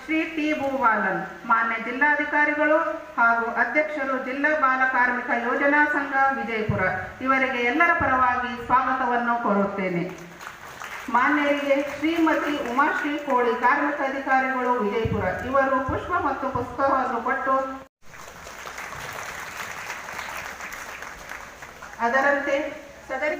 Shri T ಭೂವಾಲನ್ ಮಾನ್ಯ ಜಿಲ್ಲಾಧಿಕಾರಿಗಳು ಹಾಗೂ ಅಧ್ಯಕ್ಷರು ಜಿಲ್ಲಾ ಬಾಲ ಕಾರ್ಮಿಕ ಯೋಜನಾ ಸಂಘ ವಿಜಯಪುರ, ಇವರಿಗೆ ಎಲ್ಲರ ಪರವಾಗಿ ಸ್ವಾಗತವನ್ನು ಕೋರುತ್ತೇನೆ. ಮಾನ್ಯರಿಗೆ ಶ್ರೀಮತಿ ಉಮಾಶ್ರೀ ಕೋಳಿ ಕಾರ್ಮಿಕ ಅಧಿಕಾರಿಗಳು ವಿಜಯಪುರ, ಇವರು ಪುಷ್ಪ ಮತ್ತು ಪುಸ್ತಕವನ್ನು ಕೊಟ್ಟು ಅದರಂತೆ ಸದರಿ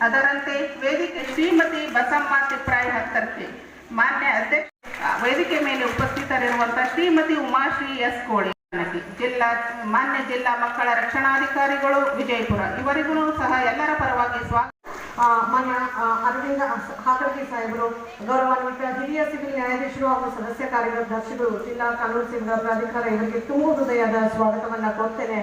ಅದರಂತೆ ವೇದಿಕೆ ಶ್ರೀಮತಿ ಬಸಮ್ಮ ತಿಪ್ರಾಯಿ ಹತ್ತರ್ತಿ ಮಾನ್ಯ ಅಧ್ಯಕ್ಷ ವೇದಿಕೆ ಮೇಲೆ ಉಪಸ್ಥಿತರಿರುವಂತಹ ಶ್ರೀಮತಿ ಉಮಾಶ್ರೀ ಎಸ್ ಕೋಳಿ ಜಿಲ್ಲಾ, ಮಾನ್ಯ ಜಿಲ್ಲಾ ಮಕ್ಕಳ ರಕ್ಷಣಾಧಿಕಾರಿಗಳು ವಿಜಯಪುರ. ಇವರಿಗೂ ಸಹ ಎಲ್ಲರ ಪರವಾಗಿ ಸ್ವಾಗತ. ಮನ ಅರವಿಂದ ಹಾಕಳಗಿ ಸಾಹೇಬರು, ಗೌರವಾನ್ವಿತ ಹಿರಿಯ ಸಿವಿಲ್ ನ್ಯಾಯಾಧೀಶರು ಹಾಗೂ ಸದಸ್ಯ ಕಾರ್ಯದರ್ಶಿಗಳು, ಜಿಲ್ಲಾ ಕಾನೂನು ಸೇವೆಗಳ ಪ್ರಾಧಿಕಾರ ಇವರಿಗೆ ತುಂಬ ಹೃದಯದ ಸ್ವಾಗತವನ್ನ ಕೊಡ್ತೇನೆ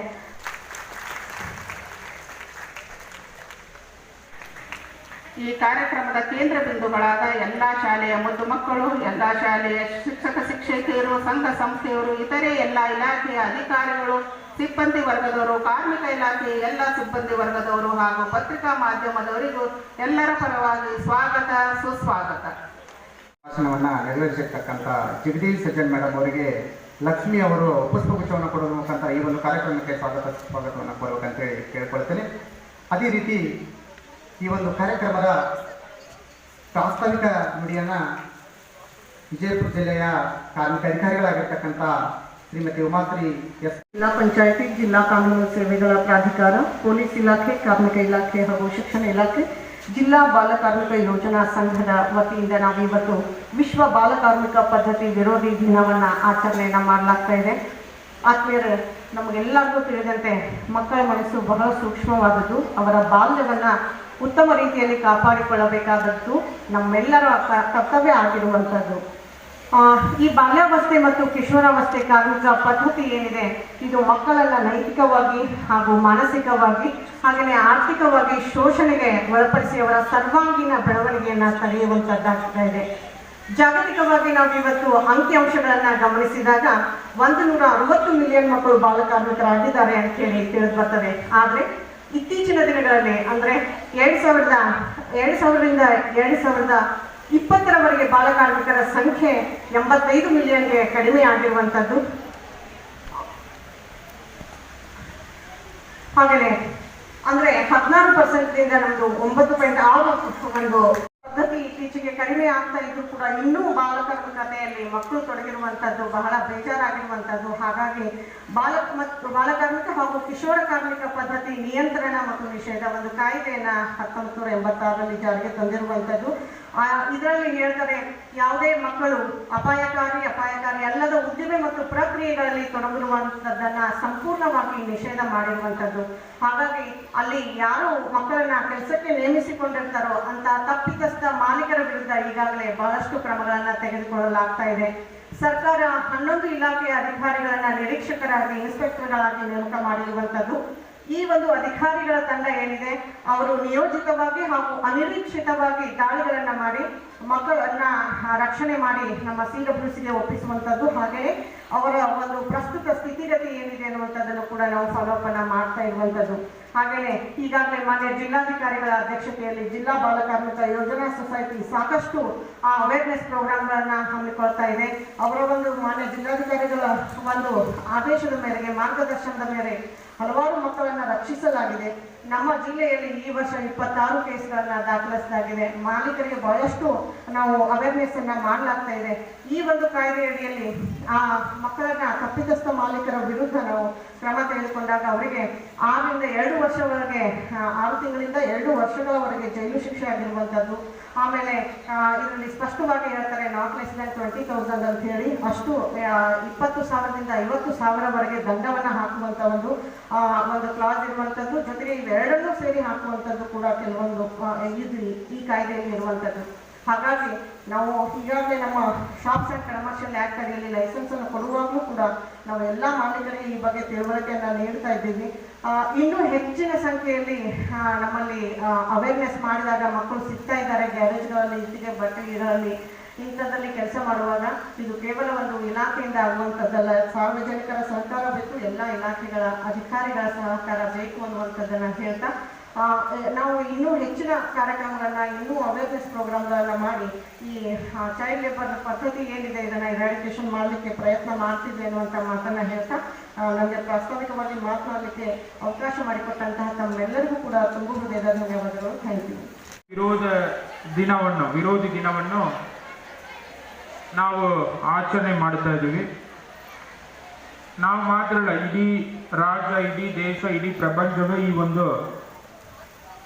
ಈ ಕಾರ್ಯಕ್ರಮದ ಕೇಂದ್ರ ಬಿಂದುಗಳಾದ ಎಲ್ಲ ಶಾಲೆಯ ಮುದ್ದು ಮಕ್ಕಳು, ಎಲ್ಲ ಶಾಲೆಯ ಶಿಕ್ಷಕ ಶಿಕ್ಷಕಿಯರು, ಸಂಘ ಸಂಸ್ಥೆಯವರು, ಇತರೆ ಎಲ್ಲ ಇಲಾಖೆಯ ಅಧಿಕಾರಿಗಳು, ಸಿಬ್ಬಂದಿ ವರ್ಗದವರು, ಕಾರ್ಮಿಕ ಇಲಾಖೆಯ ಎಲ್ಲ ಸಿಬ್ಬಂದಿ ವರ್ಗದವರು ಹಾಗೂ ಪತ್ರಿಕಾ ಮಾಧ್ಯಮದವರಿಗೂ ಎಲ್ಲರ ಪರವಾಗಿ ಸ್ವಾಗತ, ಸುಸ್ವಾಗತ. ಭಾಷಣವನ್ನು ನೆರವೇರಿಸಿರ್ತಕ್ಕಂಥ ಜಗದೀಶ್ ಸಜ್ಜನ್ ಮೇಡಮ್ ಅವರಿಗೆ ಲಕ್ಷ್ಮಿ ಅವರು ಪುಷ್ಪಗುಚ್ಛವನ್ನು ಕೊಡೋದ್ರ ಮುಖಾಂತರ ಈ ಒಂದು ಕಾರ್ಯಕ್ರಮಕ್ಕೆ ಸ್ವಾಗತ, ಸ್ವಾಗತವನ್ನು ಕೋರಬೇಕಂತೇಳಿ ಕೇಳ್ಕೊಳ್ತೇನೆ. ಅದೇ ರೀತಿ ಈ ಒಂದು ಕಾರ್ಯಕ್ರಮದ ಪ್ರಾಸ್ತಾವಿಕ ನುಡಿಯನ್ನು ವಿಜಯಪುರ ಜಿಲ್ಲೆಯ ಕಾರ್ಮಿಕ ಅಧಿಕಾರಿಗಳಾಗಿರ್ತಕ್ಕಂಥ ಶ್ರೀಮತಿ ಉಮಾಶ್ರೀ ಎಸ್. ಜಿಲ್ಲಾ ಪಂಚಾಯತಿ, ಜಿಲ್ಲಾ ಕಾನೂನು ಸೇವೆಗಳ ಪ್ರಾಧಿಕಾರ, ಪೊಲೀಸ್ ಇಲಾಖೆ, ಕಾರ್ಮಿಕ ಇಲಾಖೆ ಹಾಗೂ ಶಿಕ್ಷಣ ಇಲಾಖೆ, ಜಿಲ್ಲಾ ಬಾಲ ಕಾರ್ಮಿಕ ಯೋಜನಾ ಸಂಘದ ವತಿಯಿಂದ ನಾವು ಇವತ್ತು ವಿಶ್ವ ಬಾಲ ಕಾರ್ಮಿಕ ಪದ್ಧತಿ ವಿರೋಧಿ ದಿನವನ್ನು ಆಚರಣೆಯನ್ನು ಮಾಡಲಾಗ್ತಾ ಇದೆ. ಆತ್ಮೀಯರು, ನಮಗೆಲ್ಲರಿಗೂ ತಿಳಿದಂತೆ ಮಕ್ಕಳ ಮನಸ್ಸು ಬಹಳ ಸೂಕ್ಷ್ಮವಾದದ್ದು. ಅವರ ಬಾಲ್ಯವನ್ನು ಉತ್ತಮ ರೀತಿಯಲ್ಲಿ ಕಾಪಾಡಿಕೊಳ್ಳಬೇಕಾದದ್ದು ನಮ್ಮೆಲ್ಲರ ಕರ್ತವ್ಯ ಆಗಿರುವಂಥದ್ದು. ಈ ಬಾಲ್ಯಾವಸ್ಥೆ ಮತ್ತು ಕಿಶೋರಾವಸ್ಥೆ ಕಾರ್ಮಿಕ ಪದ್ಧತಿ ಏನಿದೆ, ಇದು ಮಕ್ಕಳನ್ನ ನೈತಿಕವಾಗಿ ಹಾಗೂ ಮಾನಸಿಕವಾಗಿ ಹಾಗೆಯೇ ಆರ್ಥಿಕವಾಗಿ ಶೋಷಣೆಗೆ ಒಳಪಡಿಸಿ ಅವರ ಸರ್ವಾಂಗೀಣ ಬೆಳವಣಿಗೆಯನ್ನು ತಡೆಯುವಂಥದ್ದಾಗ್ತಾ ಇದೆ. ಜಾಗತಿಕವಾಗಿ ನಾವು ಇವತ್ತು ಅಂಕಿಅಂಶಗಳನ್ನು ಗಮನಿಸಿದಾಗ ಒಂದು ನೂರ ಅರವತ್ತು ಮಿಲಿಯನ್ ಮಕ್ಕಳು ಬಾಲಕಾರ್ಮಿಕರಾಗಿದ್ದಾರೆ ಅಂತೇಳಿ ತಿಳಿದು ಬರ್ತದೆ. ಆದ್ರೆ ಇತ್ತೀಚಿನ ದಿನಗಳಲ್ಲಿ, ಅಂದ್ರೆ ಎರಡ್ ಸಾವಿರದ, ಎರಡ್ ಸಾವಿರದಿಂದ ಎರಡ್ ಸಾವಿರದ ಇಪ್ಪತ್ತರವರೆಗೆ ಬಾಲಕಾರ್ಮಿಕರ ಸಂಖ್ಯೆ ಎಂಬತ್ತೈದು ಮಿಲಿಯನ್ಗೆ ಕಡಿಮೆ ಆಗಿರುವಂಥದ್ದು ಹಾಗೆಯೇ, ಅಂದ್ರೆ ಹದಿನಾರು ಪರ್ಸೆಂಟ್ನಿಂದ ನಮ್ದು ಒಂಬತ್ತು ಪಾಯಿಂಟ್ ಆರು ಒಂದು ಪದ್ಧತಿ ಇತ್ತೀಚೆಗೆ ಕಡಿಮೆ ಆಗ್ತಾ ಇದ್ರು ಕೂಡ ಇನ್ನೂ ಬಾಲಕಾರ್ಮಿಕತೆಯಲ್ಲಿ ಮಕ್ಕಳು ತೊಡಗಿರುವಂಥದ್ದು ಬಹಳ ಬೇಜಾರಾಗಿರುವಂಥದ್ದು ಹಾಗಾಗಿ ಬಾಲ ಮತ್ತು ಬಾಲಕಾರ್ಮಿಕ ಹಾಗೂ ಕಿಶೋರ ಕಾರ್ಮಿಕ ಪದ್ಧತಿ ನಿಯಂತ್ರಣ ಮತ್ತು ನಿಷೇಧ ಒಂದು ಕಾಯ್ದೆಯನ್ನ ಹತ್ತೊಂಬತ್ತು ನೂರ ಎಂಬತ್ತಾರರಲ್ಲಿ ಜಾರಿಗೆ ತಂದಿರುವಂಥದ್ದು ಆ ಇದರಲ್ಲಿ ಹೇಳ್ತಾರೆ, ಯಾವುದೇ ಮಕ್ಕಳು ಅಪಾಯಕಾರಿ ಅಪಾಯಕಾರಿ ಅಲ್ಲದ ಉದ್ದಿಮೆ ಮತ್ತು ಪ್ರಕ್ರಿಯೆಗಳಲ್ಲಿ ತೊಡಗಿರುವಂತದ್ದನ್ನ ಸಂಪೂರ್ಣವಾಗಿ ನಿಷೇಧ ಮಾಡಿರುವಂಥದ್ದು. ಹಾಗಾಗಿ ಅಲ್ಲಿ ಯಾರು ಮಕ್ಕಳನ್ನ ಕೆಲಸಕ್ಕೆ ನೇಮಿಸಿಕೊಂಡಿರ್ತಾರೋ ಅಂತ ತಪ್ಪಿತಸ್ಥ ಮಾಲೀಕರ ವಿರುದ್ಧ ಈಗಾಗಲೇ ಬಹಳಷ್ಟು ಕ್ರಮಗಳನ್ನ ತೆಗೆದುಕೊಳ್ಳಲಾಗ್ತಾ ಇದೆ. ಸರ್ಕಾರ ಹನ್ನೊಂದು ಇಲಾಖೆಯ ಅಧಿಕಾರಿಗಳನ್ನ ನಿರೀಕ್ಷಕರಾಗಿ, ಇನ್ಸ್ಪೆಕ್ಟರ್ಗಳಾಗಿ ನೇಮಕ ಮಾಡಿರುವಂಥದ್ದು. ಈ ಒಂದು ಅಧಿಕಾರಿಗಳ ತಂಡ ಏನಿದೆ, ಅವರು ನಿಯೋಜಿತವಾಗಿ ಹಾಗೂ ಅನಿರೀಕ್ಷಿತವಾಗಿ ದಾಳಿಗಳನ್ನ ಮಾಡಿ, ಮಕ್ಕಳನ್ನ ರಕ್ಷಣೆ ಮಾಡಿ ನಮ್ಮ ಸಿಂಗಪುರುಸಿಗೆ ಒಪ್ಪಿಸುವಂಥದ್ದು ಹಾಗೆಯೇ ಅವರ ಒಂದು ಪ್ರಸ್ತುತ ಸ್ಥಿತಿಗತಿ ಏನಿದೆ ಅನ್ನುವಂಥದ್ದನ್ನು ಕೂಡ ನಾವು ಫಾಲೋಅಪ್ ಅನ್ನ ಮಾಡ್ತಾ ಇರುವಂಥದ್ದು. ಹಾಗೆಯೇ ಈಗಾಗಲೇ ಮಾನ್ಯ ಜಿಲ್ಲಾಧಿಕಾರಿಗಳ ಅಧ್ಯಕ್ಷತೆಯಲ್ಲಿ ಜಿಲ್ಲಾ ಬಾಲ ಕಾರ್ಮಿಕ ಯೋಜನಾ ಸೊಸೈಟಿ ಸಾಕಷ್ಟು ಆ ಅವೇರ್ನೆಸ್ ಪ್ರೋಗ್ರಾಮ್ಗಳನ್ನ ಹಮ್ಮಿಕೊಳ್ತಾ ಇದೆ. ಅವರ ಒಂದು ಮಾನ್ಯ ಜಿಲ್ಲಾಧಿಕಾರಿಗಳ ಒಂದು ಆದೇಶದ ಮೇರೆಗೆ, ಮಾರ್ಗದರ್ಶನದ ಮೇರೆಗೆ ಹಲವಾರು ಮಕ್ಕಳನ್ನ ರಕ್ಷಿಸಲಾಗಿದೆ. ನಮ್ಮ ಜಿಲ್ಲೆಯಲ್ಲಿ ಈ ವರ್ಷ ಇಪ್ಪತ್ತಾರು ಕೇಸ್ಗಳನ್ನ ದಾಖಲಿಸಲಾಗಿದೆ. ಮಾಲೀಕರಿಗೆ ಬಹಳಷ್ಟು ನಾವು ಅವೇರ್ನೆಸ್ ಅನ್ನ ಮಾಡಲಾಗ್ತಾ ಇದೆ. ಈ ಒಂದು ಕಾಯ್ದೆ ಅಡಿಯಲ್ಲಿ ಆ ಮಕ್ಕಳನ್ನ ತಪ್ಪಿತಸ್ಥ ಮಾಲೀಕರ ವಿರುದ್ಧ ನಾವು ಕ್ರಮ ತೆಗೆದುಕೊಂಡಾಗ ಅವರಿಗೆ ಆರರಿಂದ ಎರಡು ವರ್ಷವರೆಗೆ ಆರು ತಿಂಗಳಿಂದ ಎರಡು ವರ್ಷಗಳವರೆಗೆ ಜೈಲು ಶಿಕ್ಷೆ ಆಗಿರುವಂಥದ್ದು ಆಮೇಲೆ ಇದರಲ್ಲಿ ಸ್ಪಷ್ಟವಾಗಿ ಹೇಳ್ತಾರೆ not less than twenty thousand ಅಂತ ಹೇಳಿ ಅಷ್ಟು ಇಪ್ಪತ್ತು ಸಾವಿರದಿಂದ ಐವತ್ತು ಸಾವಿರವರೆಗೆ ದಂಡವನ್ನು ಹಾಕುವಂತ ಒಂದು ಒಂದು ಕ್ಲಾಸ್ ಇರುವಂತದ್ದು. ಜೊತೆಗೆ ಇವೆರಡನ್ನೂ ಸೇರಿ ಹಾಕುವಂಥದ್ದು ಕೂಡ ಕೆಲವೊಂದು ಇದು ಈ ಕಾಯ್ದೆಯಲ್ಲಿ ಇರುವಂಥದ್ದು. ಹಾಗಾಗಿ ನಾವು ಈಗಾಗಲೇ ನಮ್ಮ ಶಾಪ್ಸ್ ಆ್ಯಂಡ್ ಕಮರ್ಷಿಯಲ್ ಆ್ಯಕ್ಟ್ ಅಡಿಯಲ್ಲಿ ಲೈಸೆನ್ಸನ್ನು ಕೊಡುವಾಗಲೂ ಕೂಡ ನಾವು ಎಲ್ಲ ಮಾಲೀಕರಿಗೆ ಈ ಬಗ್ಗೆ ತಿಳುವಳಿಕೆಯನ್ನು ನೀಡ್ತಾ ಇದ್ದೀವಿ. ಇನ್ನೂ ಹೆಚ್ಚಿನ ಸಂಖ್ಯೆಯಲ್ಲಿ ನಮ್ಮಲ್ಲಿ ಅವೇರ್ನೆಸ್ ಮಾಡಿದಾಗ ಮಕ್ಕಳು ಸಿಗ್ತಾ ಇದ್ದಾರೆ. ಗ್ಯಾರೇಜ್ಗಳಲ್ಲಿ ಇಟ್ಟಿಗೆ, ಬಟ್ಟೆ ಇಂಥದ್ದಲ್ಲಿ ಕೆಲಸ ಮಾಡುವಾಗ ಇದು ಕೇವಲ ಒಂದು ಇಲಾಖೆಯಿಂದ ಆಗುವಂಥದ್ದಲ್ಲ. ಸಾರ್ವಜನಿಕರ ಸಹಕಾರ ಬೇಕು, ಎಲ್ಲ ಇಲಾಖೆಗಳ ಅಧಿಕಾರಿಗಳ ಸಹಕಾರ ಬೇಕು ಅನ್ನುವಂಥದ್ದನ್ನು ಹೇಳ್ತಾ ನಾವು ಇನ್ನೂ ಹೆಚ್ಚಿನ ಕಾರ್ಯಕ್ರಮಗಳನ್ನ, ಇನ್ನೂ ಅವೇರ್ನೆಸ್ ಪ್ರೋಗ್ರಾಮ್ಗಳನ್ನು ಮಾಡಿ ಈ ಚೈಲ್ಡ್ ಲೇಬರ್ ಪದ್ಧತಿ ಏನಿದೆ ಇದನ್ನ ಇರಾಡಿಕೇಷನ್ ಮಾಡಲಿಕ್ಕೆ ಪ್ರಯತ್ನ ಮಾಡ್ತಿದ್ವಿ ಅನ್ನುವಂಥ ಮಾತನ್ನು ಹೇಳ್ತಾ ನನಗೆ ಪ್ರಾಸ್ತಾವಿಕವಾಗಿ ಮಾತನಾಡಲಿಕ್ಕೆ ಅವಕಾಶ ಮಾಡಿಕೊಟ್ಟಂತಹ ತಮ್ಮೆಲ್ಲರಿಗೂ ಕೂಡ ತುಂಬ ಹೃದಯದ ಧನ್ಯವಾದಗಳು. ಥ್ಯಾಂಕ್ ಯು ವಿರೋಧ ದಿನವನ್ನು, ವಿರೋಧಿ ದಿನವನ್ನು ನಾವು ಆಚರಣೆ ಮಾಡ್ತಾ ಇದ್ದೀವಿ. ನಾವು ಮಾತ್ರ ಅಲ್ಲ, ಇಡೀ ರಾಜ್ಯ, ಇಡೀ ದೇಶ, ಇಡೀ ಪ್ರಪಂಚವೇ ಈ ಒಂದು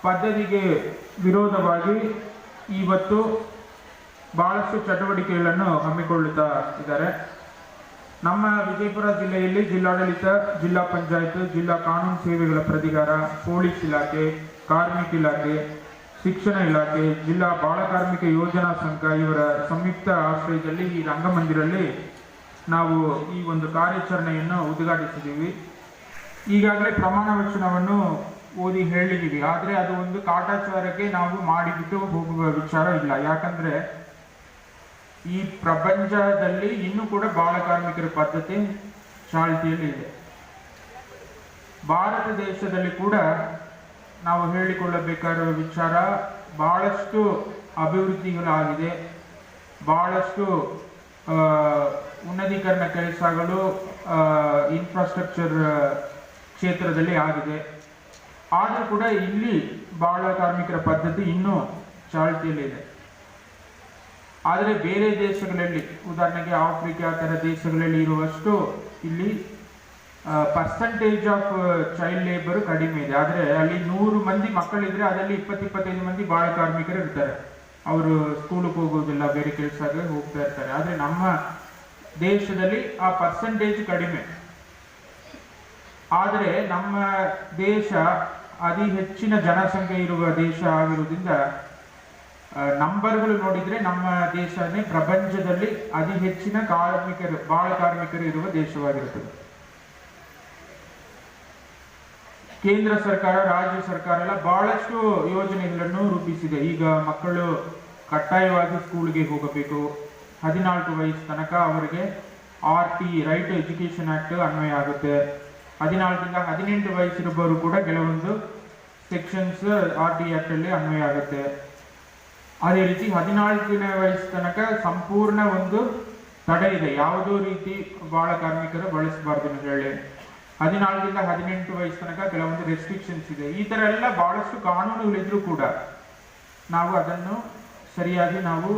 ಪದ್ಧತಿಗೆ ವಿರೋಧವಾಗಿ ಇವತ್ತು ಬಹಳಷ್ಟು ಚಟುವಟಿಕೆಗಳನ್ನು ಹಮ್ಮಿಕೊಳ್ಳುತ್ತಾ ಇದ್ದಾರೆ. ನಮ್ಮ ವಿಜಯಪುರ ಜಿಲ್ಲೆಯಲ್ಲಿ ಜಿಲ್ಲಾಡಳಿತ, ಜಿಲ್ಲಾ ಪಂಚಾಯತ್, ಜಿಲ್ಲಾ ಕಾನೂನು ಸೇವೆಗಳ ಪ್ರಾಧಿಕಾರ, ಪೊಲೀಸ್ ಇಲಾಖೆ, ಕಾರ್ಮಿಕ ಇಲಾಖೆ ಶಿಕ್ಷಣ ಇಲಾಖೆ, ಜಿಲ್ಲಾ ಬಾಲ ಕಾರ್ಮಿಕ ಯೋಜನಾ ಸಂಘ ಇವರ ಸಂಯುಕ್ತ ಆಶ್ರಯದಲ್ಲಿ ಈ ರಂಗಮಂದಿರಲ್ಲಿ ನಾವು ಈ ಒಂದು ಕಾರ್ಯಾಚರಣೆಯನ್ನು ಉದ್ಘಾಟಿಸಿದ್ದೀವಿ. ಈಗಾಗಲೇ ಪ್ರಮಾಣ ವಚನವನ್ನು ಓದಿ ಹೇಳಿದ್ದೀವಿ. ಆದರೆ ಅದು ಒಂದು ಕಾಟಾಚಾರಕ್ಕೆ ನಾವು ಮಾಡಿಬಿಟ್ಟು ಹೋಗುವ ವಿಚಾರ ಇಲ್ಲ. ಯಾಕಂದ್ರೆ ಈ ಪ್ರಪಂಚದಲ್ಲಿ ಇನ್ನೂ ಕೂಡ ಬಾಲ ಕಾರ್ಮಿಕರ ಪದ್ಧತಿ ಚಾಲ್ತಿಯಲ್ಲಿ ಇದೆ. ಭಾರತ ದೇಶದಲ್ಲಿ ಕೂಡ ನಾವು ಹೇಳಿಕೊಳ್ಳಬೇಕಾದ ವಿಚಾರ ಬಹಳಷ್ಟು ಅಭಿವೃದ್ಧಿಗಳಾಗಿದೆ. ಬಹಳಷ್ಟು ಉನ್ನತೀಕರಣ ಕೆಲಸಗಳು ಇನ್ಫ್ರಾಸ್ಟ್ರಕ್ಚರ್ ಕ್ಷೇತ್ರದಲ್ಲಿ ಆಗಿದೆ. ಆದರೂ ಕೂಡ ಇಲ್ಲಿ ಬಾಳ ಕಾರ್ಮಿಕರ ಪದ್ಧತಿ ಇನ್ನೂ ಚಾಲ್ತಿಯಲ್ಲಿದೆ ಆದರೆ ಬೇರೆ ದೇಶಗಳಲ್ಲಿ, ಉದಾಹರಣೆಗೆ ಆಫ್ರಿಕಾ ಥರ ದೇಶಗಳಲ್ಲಿ ಇರುವಷ್ಟು ಇಲ್ಲಿ ಪರ್ಸಂಟೇಜ್ ಆಫ್ ಚೈಲ್ಡ್ ಲೇಬರ್ ಕಡಿಮೆ ಇದೆ. ಆದರೆ ಅಲ್ಲಿ ನೂರು ಮಂದಿ ಮಕ್ಕಳಿದ್ರೆ ಅದರಲ್ಲಿ ಇಪ್ಪತ್ತು ಇಪ್ಪತ್ತೈದು ಮಂದಿ ಬಾಳ ಕಾರ್ಮಿಕರು ಇರ್ತಾರೆ. ಅವರು ಸ್ಕೂಲಿಗೆ ಹೋಗೋದಿಲ್ಲ, ಬೇರೆ ಕೆಲಸಕ್ಕೆ ಹೋಗ್ತಾ ಇರ್ತಾರೆ. ಆದರೆ ನಮ್ಮ ದೇಶದಲ್ಲಿ ಆ ಪರ್ಸೆಂಟೇಜ್ ಕಡಿಮೆ. ಆದರೆ ನಮ್ಮ ದೇಶ ಅತಿ ಹೆಚ್ಚಿನ ಜನಸಂಖ್ಯೆ ಇರುವ ದೇಶ ಆಗಿರುವುದರಿಂದ ನಂಬರ್ಗಳು ನೋಡಿದ್ರೆ ನಮ್ಮ ದೇಶನೇ ಪ್ರಪಂಚದಲ್ಲಿ ಅತಿ ಹೆಚ್ಚಿನ ಕಾರ್ಮಿಕರು, ಬಾಳ ಕಾರ್ಮಿಕರು ಇರುವ ದೇಶವಾಗಿರುತ್ತದೆ. ಕೇಂದ್ರ ಸರ್ಕಾರ, ರಾಜ್ಯ ಸರ್ಕಾರ ಎಲ್ಲ ಬಹಳಷ್ಟು ಯೋಜನೆಗಳನ್ನು ರೂಪಿಸಿದೆ. ಈಗ ಮಕ್ಕಳು ಕಡ್ಡಾಯವಾಗಿ ಸ್ಕೂಲ್ಗೆ ಹೋಗಬೇಕು. ಹದಿನಾಲ್ಕು ವಯಸ್ಸು ತನಕ ಅವರಿಗೆ R T, right education act ಅನ್ವಯ ಆಗುತ್ತೆ. ಹದಿನಾಲ್ಕರಿಂದ ಹದಿನೆಂಟು ವಯಸ್ಸಿರುವವರು ಕೂಡ ಕೆಲವೊಂದು ಸೆಕ್ಷನ್ಸ್ ಆರ್ ಟಿ ಆಕ್ಟ್ ಅಲ್ಲಿ ಅನ್ವಯ ಆಗುತ್ತೆ. ಅದೇ ರೀತಿ ಹದಿನಾಲ್ಕನೇ ವಯಸ್ಸು ತನಕ ಸಂಪೂರ್ಣ ಒಂದು ತಡೆ ಇದೆ. ಯಾವುದೋ ರೀತಿ ಬಾಳ ಕಾರ್ಮಿಕರು ಬಳಸಬಾರ್ದು ಅಂತ ಹೇಳಿ. ಹದಿನಾಲ್ಕರಿಂದ ಹದಿನೆಂಟು ವಯಸ್ಸು ತನಕ ಕೆಲವೊಂದು ರೆಸ್ಟ್ರಿಕ್ಷನ್ಸ್ ಇದೆ. ಈ ತರ ಎಲ್ಲ ಬಹಳಷ್ಟು ಕಾನೂನುಗಳಿದ್ರೂ ಕೂಡ ನಾವು ಅದನ್ನು ಸರಿಯಾಗಿ ನಾವು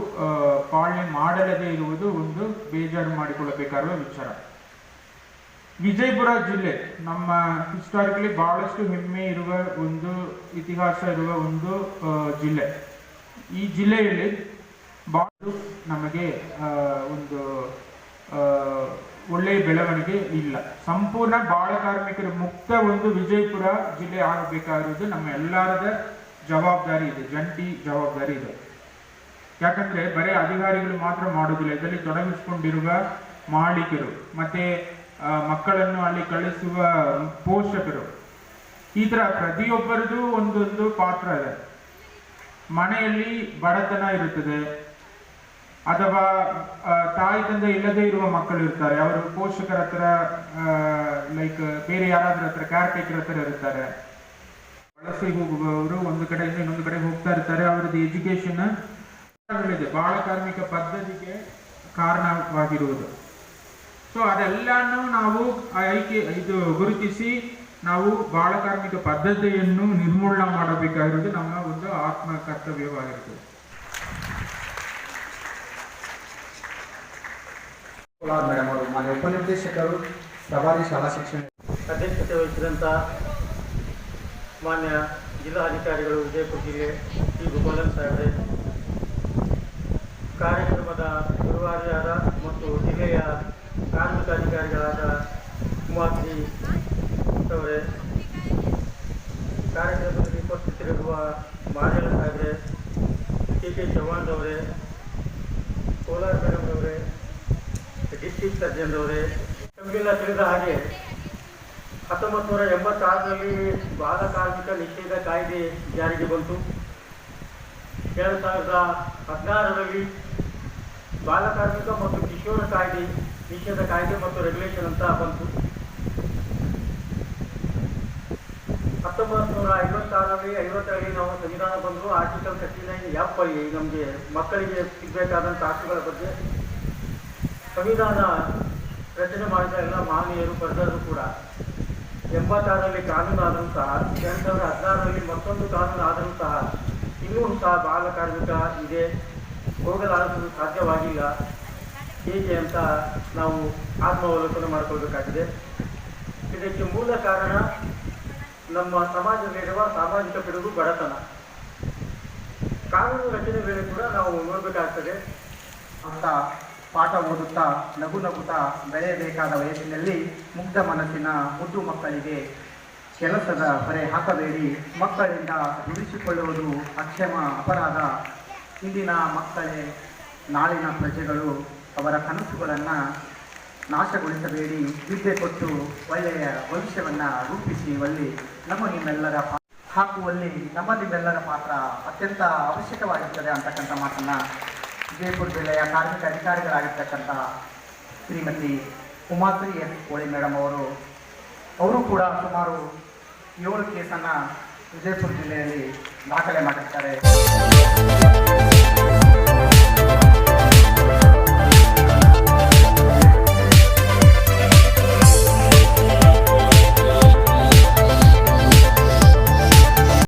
ಪಾಲನೆ ಮಾಡಲದೇ ಇರುವುದು ಒಂದು ಬೇಜಾರು ಮಾಡಿಕೊಳ್ಳಬೇಕಾಗಿರುವ ವಿಚಾರ. ವಿಜಯಪುರ ಜಿಲ್ಲೆ ನಮ್ಮ ಹಿಸ್ಟಾರಿಕಲಿ ಬಹಳಷ್ಟು ಹೆಮ್ಮೆ ಇರುವ ಒಂದು, ಇತಿಹಾಸ ಇರುವ ಒಂದು ಜಿಲ್ಲೆ. ಈ ಜಿಲ್ಲೆಯಲ್ಲಿ ಬಹಳ ನಮಗೆ ಒಂದು ಒಳ್ಳೆಯ ಬೆಳವಣಿಗೆ ಇಲ್ಲ. ಸಂಪೂರ್ಣ ಬಾಳ ಕಾರ್ಮಿಕರು ಮುಕ್ತ ಒಂದು ವಿಜಯಪುರ ಜಿಲ್ಲೆ ಆಗಬೇಕಾಗಿರೋದು ನಮ್ಮ ಎಲ್ಲರದ ಜವಾಬ್ದಾರಿ ಇದೆ, ಜಂಟಿ ಜವಾಬ್ದಾರಿ ಇದೆ. ಯಾಕಂದ್ರೆ ಬರೀ ಅಧಿಕಾರಿಗಳು ಮಾತ್ರ ಮಾಡುವುದಿಲ್ಲ ಇದರಲ್ಲಿ ತೊಡಗಿಸಿಕೊಂಡಿರುವ ಮಾಲೀಕರು, ಮತ್ತೆ ಮಕ್ಕಳನ್ನು ಅಲ್ಲಿ ಕಳಿಸುವ ಪೋಷಕರು, ಈ ತರ ಪ್ರತಿಯೊಬ್ಬರದು ಒಂದೊಂದು ಪಾತ್ರ ಇದೆ. ಮನೆಯಲ್ಲಿ ಬಡತನ ಇರುತ್ತದೆ. ಅಥವಾ ತಾಯಿ ತಂದೆ ಇಲ್ಲದೆ ಇರುವ ಮಕ್ಕಳು ಇರ್ತಾರೆ. ಅವರು ಪೋಷಕರ ಹತ್ರ ಲೈಕ್ ಬೇರೆ ಯಾರಾದ್ರೂ ಹತ್ರ ಕೇರ್ ಟೇಕರ್ ಹತ್ರ ಇರ್ತಾರೆ. ವಲಸೆ ಹೋಗುವವರು ಒಂದು ಕಡೆಯಿಂದ ಇನ್ನೊಂದು ಕಡೆ ಹೋಗ್ತಾ ಇರ್ತಾರೆ. ಅವರದ್ದು ಎಜುಕೇಶನ್ ಬಾಳ ಕಾರ್ಮಿಕ ಪದ್ಧತಿಗೆ ಕಾರಣವಾಗಿರುವುದು. ಸೊ ಅದೆಲ್ಲಾನು ನಾವು ಆಯ್ಕೆ, ಇದು ಗುರುತಿಸಿ ನಾವು ಬಾಳ ಕಾರ್ಮಿಕ ಪದ್ಧತಿಯನ್ನು ನಿರ್ಮೂಲನ ಮಾಡಬೇಕಾಗಿರುವುದು ನಮ್ಮ ಒಂದು ಆತ್ಮ ಕರ್ತವ್ಯವಾಗಿರುತ್ತದೆ. ಮೇಡಮ್ ಅವರು ಮಾನ್ಯ ಉಪನಿರ್ದೇಶಕರು, ಪ್ರಭಾರಿ ಶಾಲಾ ಶಿಕ್ಷಣ ಅಧ್ಯಕ್ಷತೆ ವಹಿಸಿದಂಥ ಮಾನ್ಯ ಜಿಲ್ಲಾಧಿಕಾರಿಗಳು ವಿಜಯಪುರ ಜಿಲ್ಲೆ ಟಿ ಗೋಪಾಲನ್ ಸಾಹೇಬ್ರೆ, ಕಾರ್ಯಕ್ರಮದ ಗುರುವಾರಿಯಾದ ಮತ್ತು ಜಿಲ್ಲೆಯ ಕಾರ್ಮಿಕ ಅಧಿಕಾರಿಗಳಾದ ಕುಮಾರ್ಜಿ ಅವರೇ, ಕಾರ್ಯಕ್ರಮದಲ್ಲಿ ಉಪಸ್ಥಿತರಿರುವ ಮಾದೇಲ ಸಾಹೇಬ್ರೆ, ಕೆ ಕೆ ಚವ್ಹಾಣ್ ಅವರೇ, ಕೋಲಾರ ಮೇಡಮ್ ಅವರೇ ಜನರವರೇ ಅವರೇ ನಮಗೆಲ್ಲ ತಿಳಿದ ಹಾಗೆ ಹತ್ತೊಂಬತ್ತು ನೂರ ಎಂಬತ್ತಾರರಲ್ಲಿ ಬಾಲಕಾರ್ಮಿಕ ನಿಷೇಧ ಕಾಯ್ದೆ ಜಾರಿಗೆ ಬಂತು. ಎರಡು ಸಾವಿರದ ಹದಿನಾರರಲ್ಲಿ ಬಾಲಕಾರ್ಮಿಕ ಮತ್ತು ಕಿಶೋರ ಕಾಯ್ದೆ, ನಿಷೇಧ ಕಾಯ್ದೆ ಮತ್ತು ರೆಗ್ಯುಲೇಷನ್ ಅಂತ ಬಂತು. ಹತ್ತೊಂಬತ್ತು ನೂರ ಐವತ್ತಾರರಲ್ಲಿ, ಐವತ್ತರಲ್ಲಿ ನಾವು ಸಂವಿಧಾನ ಬಂದರು ಆರ್ಟಿಕಲ್ ತರ್ಟಿ ನೈನ್ ಎಫ್ ಅಲ್ಲಿ ನಮಗೆ ಮಕ್ಕಳಿಗೆ ಸಿಗಬೇಕಾದಂಥ ಹಕ್ಕುಗಳ ಬಗ್ಗೆ. ಸಂವಿಧಾನ ರಚನೆ ಮಾಡಿದ ಎಲ್ಲ ಮಹನೀಯರು ಬರೆದರೂ ಕೂಡ ಎಂಬತ್ತಾರರಲ್ಲಿ ಕಾನೂನು ಆದರೂ ಸಹ ಎರಡು ಸಾವಿರದ ಹದಿನಾರರಲ್ಲಿ ಮತ್ತೊಂದು ಕಾನೂನು ಆದರೂ ಸಹ ಇನ್ನೂ ಸಹ ಬಾಲ ಕಾರ್ಮಿಕ ಇದೆ ಹೋಗಲಾರದು ಸಾಧ್ಯವಾಗಿಲ್ಲ. ಹೇಗೆ ಅಂತ ನಾವು ಆತ್ಮಾವಲೋಕನ ಮಾಡಿಕೊಳ್ಬೇಕಾಗಿದೆ. ಇದಕ್ಕೆ ಮೂಲ ಕಾರಣ ನಮ್ಮ ಸಮಾಜದಲ್ಲಿರುವ ಸಾಮಾಜಿಕ ಪಿಡುಗು ಬಡತನ. ಕಾನೂನು ರಚನೆ ವೇಳೆ ಕೂಡ ನಾವು ನೋಡಬೇಕಾಗ್ತದೆ. ಅಂತ ಪಾಠ ಓದುತ್ತಾ ನಗು ನಗುತ್ತಾ ಬೆಳೆಯಬೇಕಾದ ವಯಸ್ಸಿನಲ್ಲಿ ಮುಗ್ಧ ಮನಸ್ಸಿನ ಮುದ್ದು ಮಕ್ಕಳಿಗೆ ಕೆಲಸದ ಹೊರೆ ಹಾಕಬೇಡಿ. ಮಕ್ಕಳಿಂದ ದುಡಿಸಿಕೊಳ್ಳುವುದು ಅಕ್ಷಮ ಅಪರಾಧ. ಇಂದಿನ ಮಕ್ಕಳೇ, ನಾಳಿನ ಪ್ರಜೆಗಳು ಅವರ ಕನಸುಗಳನ್ನು ನಾಶಗೊಳಿಸಬೇಡಿ. ವಿದ್ಯೆ ಕೊಟ್ಟು ಒಳ್ಳೆಯ ಭವಿಷ್ಯವನ್ನು ರೂಪಿಸಿ ಒಲ್ಲಿ ನಮ್ಮ ನಿಮ್ಮೆಲ್ಲರ ಹಾಕುವಲ್ಲಿ ನಮ್ಮ ನಿಮ್ಮೆಲ್ಲರ ಪಾತ್ರ ಅತ್ಯಂತ ಅವಶ್ಯಕವಾಗಿರ್ತದೆ ಅಂತಕ್ಕಂಥ ಮಾತನ್ನ ವಿಜಯಪುರ ಜಿಲ್ಲೆಯ ಕಾರ್ಮಿಕ ಅಧಿಕಾರಿಗಳಾಗಿರ್ತಕ್ಕಂಥ ಶ್ರೀಮತಿ ಉಮಾಶ್ರೀ ಎಸ್ ಕೋಳಿ ಮೇಡಮ್ ಅವರು ಅವರು ಕೂಡ ಸುಮಾರು ಏಳು ಕೇಸನ್ನು ವಿಜಯಪುರ ಜಿಲ್ಲೆಯಲ್ಲಿ ದಾಖಲೆ ಮಾಡಿರ್ತಾರೆ.